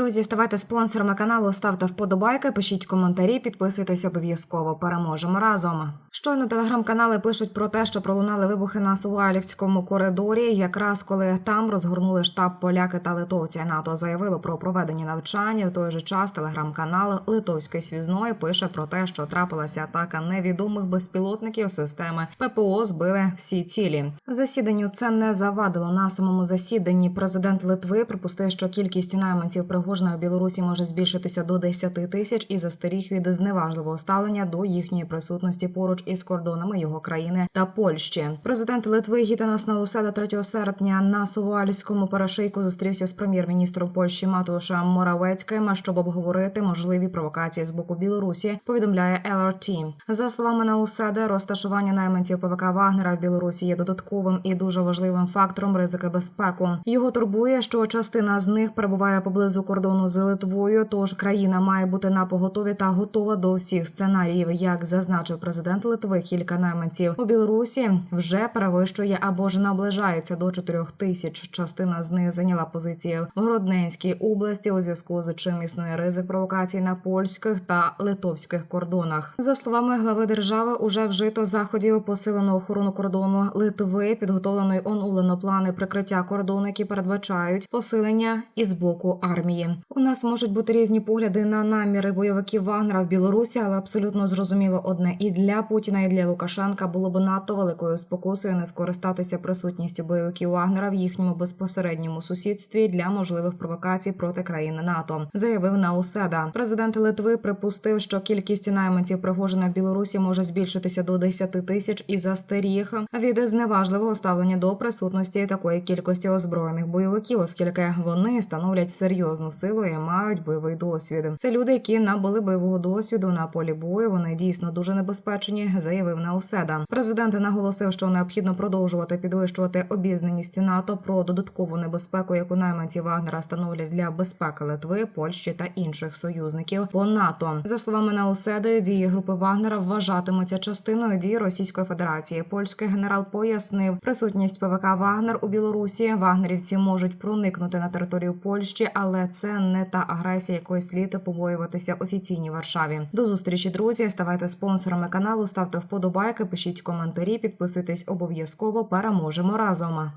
Друзі, ставайте спонсорами каналу, ставте вподобайки, пишіть коментарі, підписуйтесь обов'язково. Переможемо разом. Щойно телеграм-канали пишуть про те, що пролунали вибухи на Сувалівському коридорі. Якраз коли там розгорнули штаб поляки та литовці. НАТО заявило про проведені навчання. В той же час телеграм-канал Литовської свізної пише про те, що трапилася атака невідомих безпілотників системи ППО. Збили всі цілі. Засіданню це не завадило на самому засіданні. Президент Литви припустив, що кількість найманців Пригожина в Білорусі може збільшитися до 10 тисяч і застеріг від зневажливого ставлення до їхньої присутності поруч із кордонами його країни та Польщі. Президент Литви Гітанас Науседа 3 серпня на Сувальському перешийку зустрівся з прем'єр-міністром Польщі Матушем Моравецьким, щоб обговорити можливі провокації з боку Білорусі. Повідомляє LRT. За словами Науседа, розташування найманців ПВК Вагнера в Білорусі є додатковим і дуже важливим фактором ризики безпеку. Його турбує, що частина з них перебуває поблизу кордону з Литвою. Тож країна має бути на поготові та готова до всіх сценаріїв. Як зазначив президент Литви, кілька найманців у Білорусі вже перевищує або ж наближається до 4 тисяч. Частина з них зайняла позиції в Гродненській області у зв'язку з чим існує ризик провокацій на польських та литовських кордонах. За словами глави держави, уже вжито заходів посилено охорону кордону Литви, підготовлено й оновлено плани прикриття кордону, які передбачають посилення із боку армії. У нас можуть бути різні погляди на наміри бойовиків Вагнера в Білорусі, але абсолютно зрозуміло одне і для Путіна, і для Лукашенка було б надто великою спокусою не скористатися присутністю бойовиків Вагнера в їхньому безпосередньому сусідстві для можливих провокацій проти країни НАТО, заявив Науседа. Президент Литви припустив, що кількість найманців Пригожина в Білорусі може збільшитися до 10 тисяч і застеріг від зневажливого ставлення до присутності такої кількості озброєних бойовиків, оскільки вони становлять серйозну силу і мають бойовий досвід. Це люди, які набули бойового досвіду на полі бою. Вони дійсно дуже небезпечні, заявив Науседа. Президент наголосив, що необхідно продовжувати підвищувати обізнаність НАТО про додаткову небезпеку, яку найманці Вагнера становлять для безпеки Литви, Польщі та інших союзників по НАТО. За словами Науседи, дії групи Вагнера вважатимуться частиною дій Російської Федерації. Польський генерал пояснив присутність ПВК Вагнер у Білорусі. Вагнерівці можуть проникнути на територію Польщі, але це не та агресія, якої слід побоюватися офіційній Варшаві. До зустрічі, друзі. Ставайте спонсорами каналу, ставте вподобайки, пишіть коментарі, підписуйтесь обов'язково. Переможемо разом.